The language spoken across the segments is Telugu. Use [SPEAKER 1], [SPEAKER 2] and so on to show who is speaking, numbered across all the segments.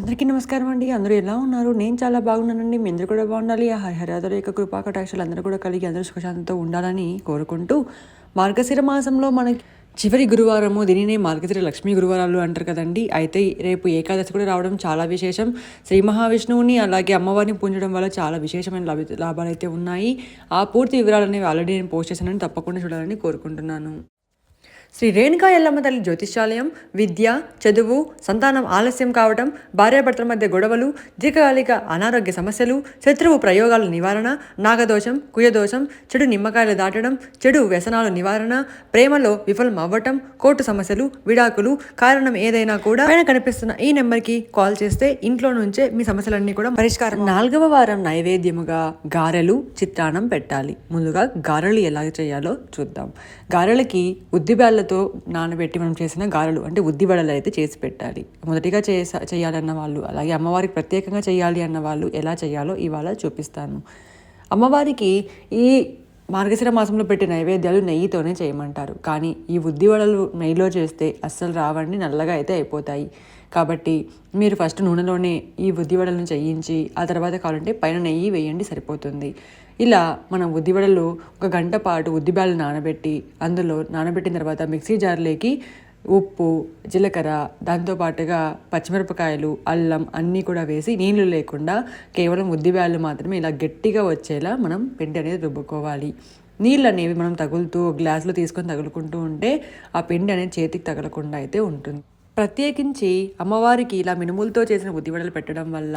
[SPEAKER 1] అందరికీ నమస్కారం అండి. అందరూ ఎలా ఉన్నారు? నేను చాలా బాగున్నానండి. మీ అందరూ కూడా బాగుండాలి. ఆ హరిహరాదుల యొక్క కృపాకటాక్షలు అందరూ కూడా కలిగి అందరూ సుఖశాంతితో ఉండాలని కోరుకుంటూ మార్గశిర మాసంలో మనకి చివరి గురువారము దీనినే మార్గశిర లక్ష్మీ గురువారాలు అంటారు కదండి. అయితే రేపు ఏకాదశి కూడా రావడం చాలా విశేషం. శ్రీ మహావిష్ణువుని అలాగే అమ్మవారిని పూజడం వల్ల చాలా విశేషమైన లాభ లాభాలు అయితే ఉన్నాయి. ఆ పూర్తి వివరాలనేవి ఆల్రెడీ నేను పోస్ట్ చేశానని తప్పకుండా చూడాలని కోరుకుంటున్నాను. శ్రీ రేణుకా ఎల్లమ్మ తల్లి జ్యోతిష్యాలయం విద్య చదువు సంతానం ఆలస్యం కావటం భార్యాభర్తల మధ్య గొడవలు దీర్ఘకాలిక అనారోగ్య సమస్యలు శత్రువు ప్రయోగాల నివారణ నాగదోషం కుయదోషం చెడు నిమ్మకాయలు దాటడం చెడు వ్యసనాల నివారణ ప్రేమలో విఫలం అవ్వటం కోర్టు సమస్యలు విడాకులు కారణం ఏదైనా కూడా పైన కనిపిస్తున్న ఈ నెంబర్కి కాల్ చేస్తే ఇంట్లో నుంచే మీ సమస్యలన్నీ కూడా పరిష్కారం నాలుగవ వారం నైవేద్యముగా గారెలు చిత్రాన్నం పెట్టాలి. ముందుగా గారెలు ఎలా చేయాలో చూద్దాం. గారెలకి ఉద్దిబేళ్ళతో నానబెట్టి మనం చేసిన గారెలు అంటే ఉద్దిబెడలు అయితే చేసి పెట్టాలి. మొదటిగా చేస చేయాలన్న వాళ్ళు అలాగే అమ్మవారికి ప్రత్యేకంగా చేయాలి అన్న వాళ్ళు ఎలా చేయాలో ఇవాళ చూపిస్తాను. అమ్మవారికి ఈ మార్గశిర మాసంలో పెట్టే నైవేద్యాలు నెయ్యితోనే చేయమంటారు. కానీ ఈ ఉద్దివడలు నెయ్యిలో చేస్తే అస్సలు రావండి నల్లగా అయితే అయిపోతాయి. కాబట్టి మీరు ఫస్ట్ నూనెలోనే ఈ ఉద్దివడలను చేయించి ఆ తర్వాత కావాలంటే పైన నెయ్యి వేయండి సరిపోతుంది. ఇలా మనం ఉద్దివడలు ఒక గంట పాటు ఉద్దిబ్యాలు నానబెట్టి అందులో నానబెట్టిన తర్వాత మిక్సీ జార్లోకి ఉప్పు జీలకర్ర దాంతోపాటుగా పచ్చిమిరపకాయలు అల్లం అన్నీ కూడా వేసి నీళ్ళు లేకుండా కేవలం ఉద్దిబ్యాలు మాత్రమే ఇలా గట్టిగా వచ్చేలా మనం పిండి అనేది రుబ్బుకోవాలి. నీళ్ళు అనేవి మనం తగులుతూ గ్లాసులో తీసుకొని తగులుకుంటూ ఉంటే ఆ పిండి అనేది చేతికి తగలకుండా అయితే ఉంటుంది. ప్రత్యేకించి అమ్మవారికి ఇలా మినుములతో చేసిన ఉద్దివడలు పెట్టడం వల్ల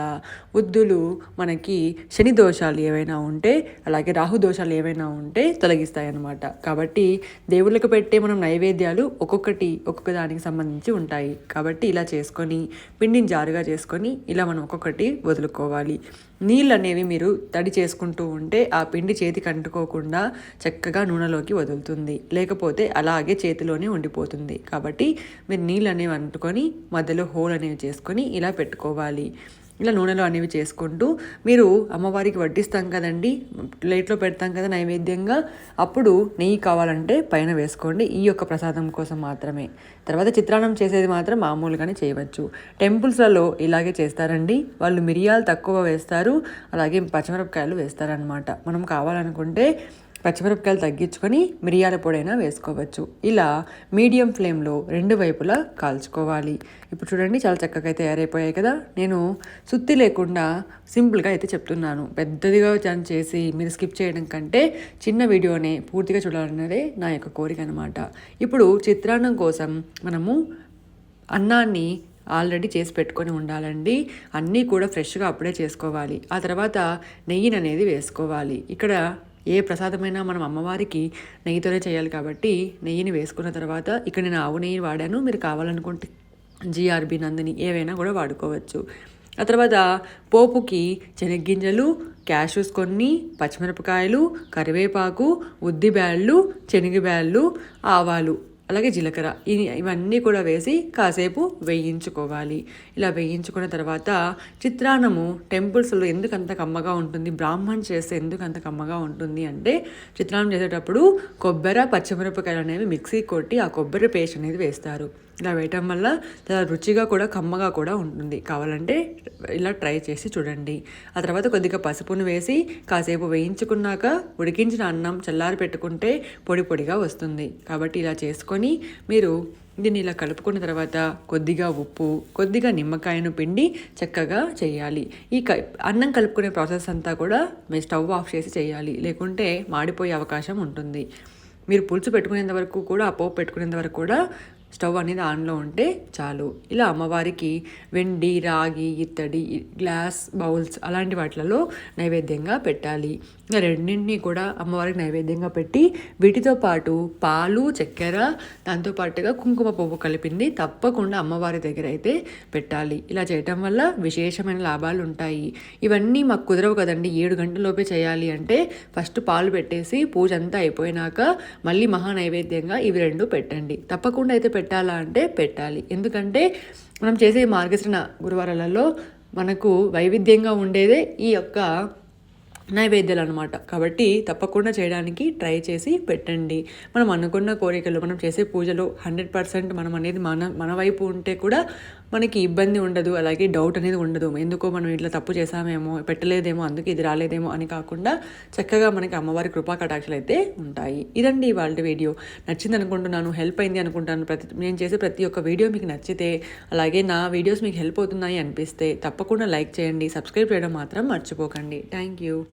[SPEAKER 1] ఉద్దులు మనకి శని దోషాలు ఏవైనా ఉంటే అలాగే రాహు దోషాలు ఏవైనా ఉంటే తొలగిస్తాయన్నమాట. కాబట్టి దేవుళ్ళకు పెట్టే మనం నైవేద్యాలు ఒక్కొక్కటి ఒక్కొక్క దానికి సంబంధించి ఉంటాయి. కాబట్టి ఇలా చేసుకొని పిండిని జారుగా చేసుకొని ఇలా మనం ఒక్కొక్కటి వదులుకోవాలి. నీళ్ళు అనేవి మీరు తడి చేసుకుంటూ ఉంటే ఆ పిండి చేతికి అంటుకోకుండా చక్కగా నూనెలోకి వదులుతుంది. లేకపోతే అలాగే చేతిలోనే ఉండిపోతుంది. కాబట్టి మీరు నీళ్ళు అనేవి పట్టుకొని మధ్యలో హోల్ అనేవి చేసుకొని ఇలా పెట్టుకోవాలి. ఇలా నూనెలో అనేవి చేసుకుంటూ మీరు అమ్మవారికి వడ్డిస్తాం కదండి ప్లేట్లో పెడతాం కదా నైవేద్యంగా అప్పుడు నెయ్యి కావాలంటే పైన వేసుకోండి. ఈ యొక్క ప్రసాదం కోసం మాత్రమే. తర్వాత చిత్రాన్నం చేసేది మాత్రం మామూలుగానే చేయవచ్చు. టెంపుల్స్లలో ఇలాగే చేస్తారండి. వాళ్ళు మిరియాలు తక్కువ వేస్తారు అలాగే పచ్చిమిరపకాయలు వేస్తారనమాట మనం కావాలనుకుంటే పచ్చిమిరపకాయలు తగ్గించుకొని మిరియాల పొడైనా వేసుకోవచ్చు. ఇలా మీడియం ఫ్లేమ్లో రెండు వైపులా కాల్చుకోవాలి. ఇప్పుడు చూడండి చాలా చక్కగా అయితే తయారైపోయాయి కదా. నేను సుత్తి లేకుండా సింపుల్గా అయితే చెప్తున్నాను. పెద్దదిగా చేసి మీరు స్కిప్ చేయడం కంటే చిన్న వీడియోనే పూర్తిగా చూడాలన్నదే నా యొక్క కోరిక అనమాట ఇప్పుడు చిత్రాన్నం కోసం మనము అన్నాన్ని ఆల్రెడీ చేసి పెట్టుకొని ఉండాలండి. అన్నీ కూడా ఫ్రెష్గా అప్పుడే చేసుకోవాలి. ఆ తర్వాత నెయ్యిని అనేది వేసుకోవాలి. ఇక్కడ ఏ ప్రసాదమైనా మనం అమ్మవారికి నెయ్యితోనే చేయాలి కాబట్టి నెయ్యిని వేసుకున్న తర్వాత ఇక్కడ నేను ఆవు నెయ్యి వాడాను. మీరు కావాలనుకుంటే జీఆర్బి నందిని ఏవైనా కూడా వాడుకోవచ్చు. ఆ తర్వాత పోపుకి శనగ్గింజలు క్యాషూస్ కొన్ని పచ్చిమిరపకాయలు కరివేపాకు ఉద్దిబ్యాళ్ళు శనగబ్యాళ్ళు ఆవాలు అలాగే జీలకర్ర. ఇవన్నీ కూడా వేసి కాసేపు వేయించుకోవాలి. ఇలా వేయించుకున్న తర్వాత చిత్రాన్నము టెంపుల్స్లో ఎందుకు అంత కమ్మగా ఉంటుంది బ్రాహ్మణ్ చేస్తే ఎందుకు అంత కమ్మగా ఉంటుంది అంటే చిత్రాన్నం చేసేటప్పుడు కొబ్బరి పచ్చిమిరపకాయలు అనేవి మిక్సీ కొట్టి ఆ కొబ్బరి పేస్ట్ అనేది వేస్తారు. ఇలా వేయటం వల్ల చాలా రుచిగా కూడా కమ్మగా కూడా ఉంటుంది. కావాలంటే ఇలా ట్రై చేసి చూడండి. ఆ తర్వాత కొద్దిగా పసుపును వేసి కాసేపు వేయించుకున్నాక ఉడికించిన అన్నం చల్లారి పెట్టుకుంటే పొడి పొడిగా వస్తుంది. కాబట్టి ఇలా చేసుకొని మీరు దీన్ని ఇలా కలుపుకున్న తర్వాత కొద్దిగా ఉప్పు కొద్దిగా నిమ్మకాయను పిండి చక్కగా చేయాలి. ఈ క అన్నం కలుపుకునే ప్రాసెస్ అంతా కూడా మీరు స్టవ్ ఆఫ్ చేసి చేయాలి. లేకుంటే మాడిపోయే అవకాశం ఉంటుంది. మీరు పులుసు పెట్టుకునేంత వరకు కూడా ఆ పోపు పెట్టుకునేంత వరకు కూడా స్టవ్ అనేది ఆన్లో ఉంటే చాలు. ఇలా అమ్మవారికి వెండి రాగి ఇత్తడి గ్లాస్ బౌల్స్ అలాంటి వాటిలలో నైవేద్యంగా పెట్టాలి. రెండింటినీ కూడా అమ్మవారికి నైవేద్యంగా పెట్టి వీటితో పాటు పాలు చక్కెర దాంతోపాటుగా కుంకుమ పువ్వు కలిపింది. తప్పకుండా అమ్మవారి దగ్గర అయితే పెట్టాలి. ఇలా చేయటం వల్ల విశేషమైన లాభాలు ఉంటాయి. ఇవన్నీ మాకు కుదరవు కదండి. ఏడు గంటలలోపే చేయాలి అంటే ఫస్ట్ పాలు పెట్టేసి పూజ అంతా అయిపోయినాక మళ్ళీ మహా నైవేద్యంగా ఇవి రెండు పెట్టండి. తప్పకుండా అయితే పెట్టాలా అంటే పెట్టాలి. ఎందుకంటే మనం చేసే మార్గశ్రణ గురువారాలలో మనకు వైవిధ్యంగా ఉండేదే ఈ యొక్క నైవేద్యాలు అనమాట కాబట్టి తప్పకుండా చేయడానికి ట్రై చేసి పెట్టండి. మనం అనుకున్న కోరికలు మనం చేసే పూజలు హండ్రెడ్ పర్సెంట్ మనం అనేది మన మన వైపు ఉంటే కూడా మనకి ఇబ్బంది ఉండదు. అలాగే డౌట్ అనేది ఉండదు. ఎందుకో మనం ఇట్లా తప్పు చేసామేమో పెట్టలేదేమో అందుకే ఇది రాలేదేమో అని కాకుండా చక్కగా మనకి అమ్మవారి కృపా కటాక్షలు అయితే ఉంటాయి. ఇదండి ఇవాళ వీడియో. నచ్చింది అనుకుంటున్నాను హెల్ప్ అయింది అనుకుంటాను. ప్రతి నేను చేసే ప్రతి ఒక్క వీడియో మీకు నచ్చితే అలాగే నా వీడియోస్ మీకు హెల్ప్ అవుతున్నాయి అనిపిస్తే తప్పకుండా లైక్ చేయండి. సబ్స్క్రైబ్ చేయడం మాత్రం మర్చిపోకండి. Thank you.